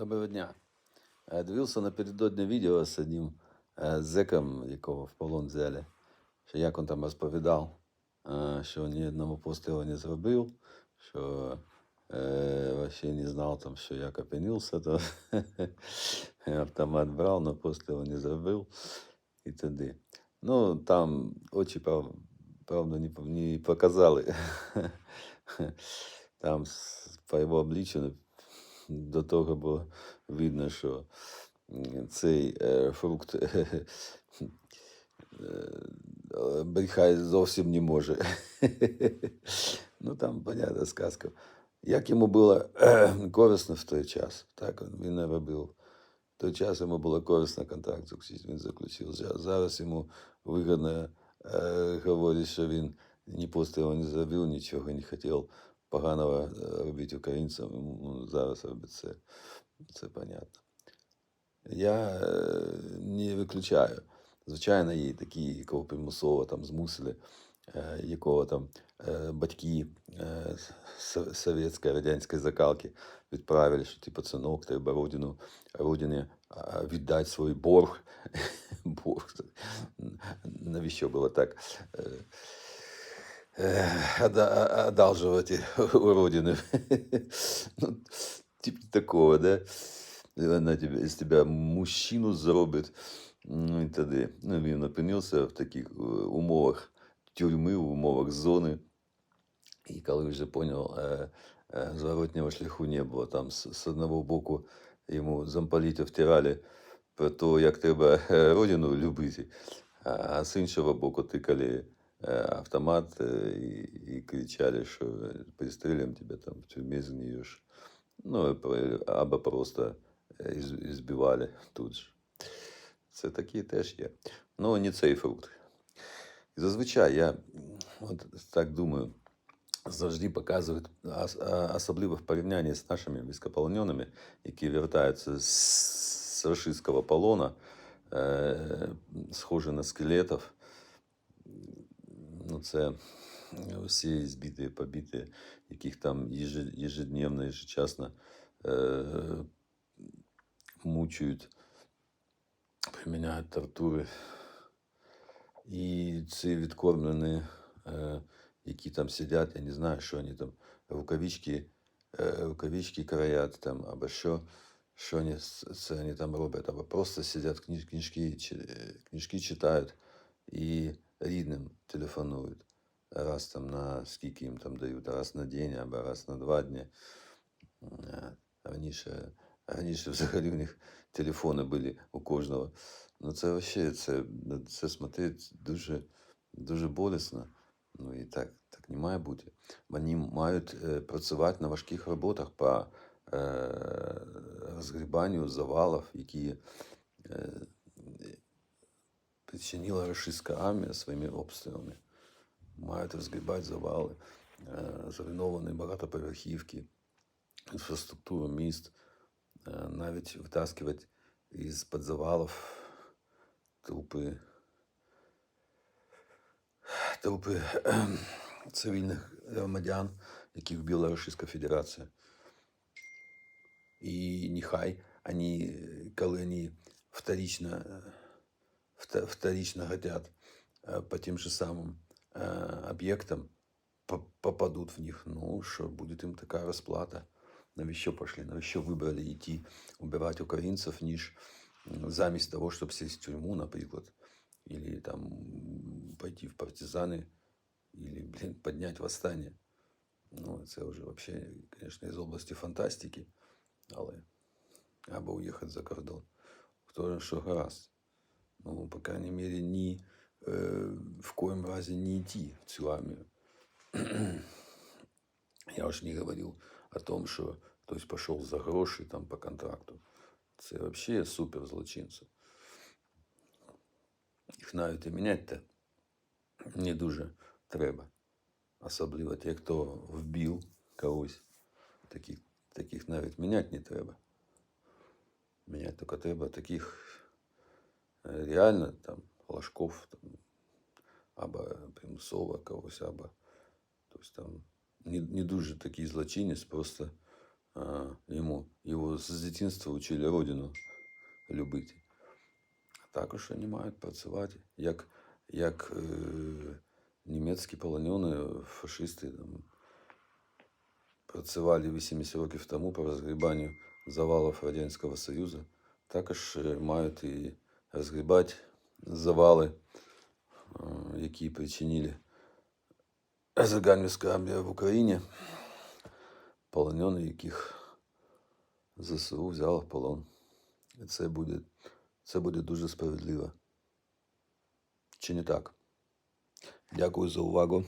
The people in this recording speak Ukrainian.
Доброго дня. Е, Дивився напередодні відео з одним е, зеком, якого в полон взяли. Що як він там розповідав, е, що ні одного пострілу не зробив, що вообще не знав, там, що як опинився, то автомат брав, але пострілу не зробив і туди. Ну, там очі, правда, не, показали. Там по його обличчю до того було видно, що цей е, фрукт е, брехати зовсім не може. ну там, понятна сказка. Як йому було корисно в той час, так він не робив. В той час йому було корисно контракт він заключив. Зараз йому вигідно е, говорить, що він ні пострілу не зробив, нічого не хотів поганого е, робити українцям. Йому зараз робить це. Це понятно. Я е, не виключаю. Звичайно, є такі, якого примусово там змусили, е, якого там батьки совєтської радянської закалки відправили, що типу синок, треба родину, родині віддати свій борг. борг. Навіщо було так? Э, одалживать у родины. ну, типа такого, да? І Вона тебе, з тебе мужчину зробить. Ну, і тоді. Ну, він опинився в таких е, умовах тюрми, в умовах зони. І коли вже поняв, е, е, зворотнього шляху не було. Там з, з одного боку йому замполіти втирали про те, як треба родину любити, а, з іншого боку тикали автомат е, і, і кричали, що пристрелим тебе там в тюрмі згниєш. Ну, і про- або просто е, із- ізбивали тут же. Це такі теж є. Ну, не цей фрукт. І зазвичай я м, от так думаю, завжди показують, ос- а, особливо в порівнянні з нашими військополоненими, які вертаються з, з рашистського полона, е, схожі на скелетів. Ну, це всі збиті, побиті, яких там ежедневно, ежечасно е, мучають, приміняють тортури. І ці відкормлені, е, які там сидять, я не знаю, що вони там, рукавички, е, рукавички краять там, або що, що вони, це вони там роблять, або просто сидять, книжки, е, книжки читають і рідним телефонують. Раз там на скільки їм там дають, раз на день або раз на два дні. Раніше, раніше взагалі у них телефони були у кожного. Ну це вообще, це, це смотреть дуже, дуже болісно. Ну і так, так не має бути. Вони мають е, працювати на важких роботах по е, розгрібанню завалів, які е, причинила рашистська армія своїми обстрілами. Мають розгрібати завали, е, зруйновані багатоповерхівки, інфраструктуру міст, е, навіть витаскувати із-під завалів трупи, трупи цивільних громадян, яких вбила Російська Федерація. І нехай вони, коли вони вторично, е, вторично хотят э, по тем же самым э, объектам, по- попадут в них, ну, що буде їм така розплата. Навіщо пошли? Навіщо вибрали йти убивати українців, ніж м, замість того, щоб сісти в тюрму, наприклад, или там м, пойти в партизани, или, блін, підняти восстання. Ну, це вже вообще, звісно, із області фантастики, але або уїхати за кордон. Хто що гаразд. Ну, по крайней мере, ні, э, в коем разе не идти в цю армію. Я уж не говорил о том, что хтось пошел за гроші там по контракту. Це вообще супер злочинці. Їх навіть і міняти не дуже треба. Особливо ті, хто вбив когось. Таких, таких навіть міняти не треба. Міняти тільки треба таких е, реально там ложков там, або примусово когось, або тобто там не, не дуже такий злочинець, просто а, йому. Його з дитинства вчили родину любити. А також вони мають працювати, як, як е, німецькі полонені, фашисти там, працювали 80 років тому по розгрібанню завалів Радянського Союзу, також е, мають і розгрібати завали, е, які причинили загарбницька армія в Україні, полонені, яких ЗСУ взяла в полон. І це буде, це буде дуже справедливо. Чи не так? Дякую за увагу.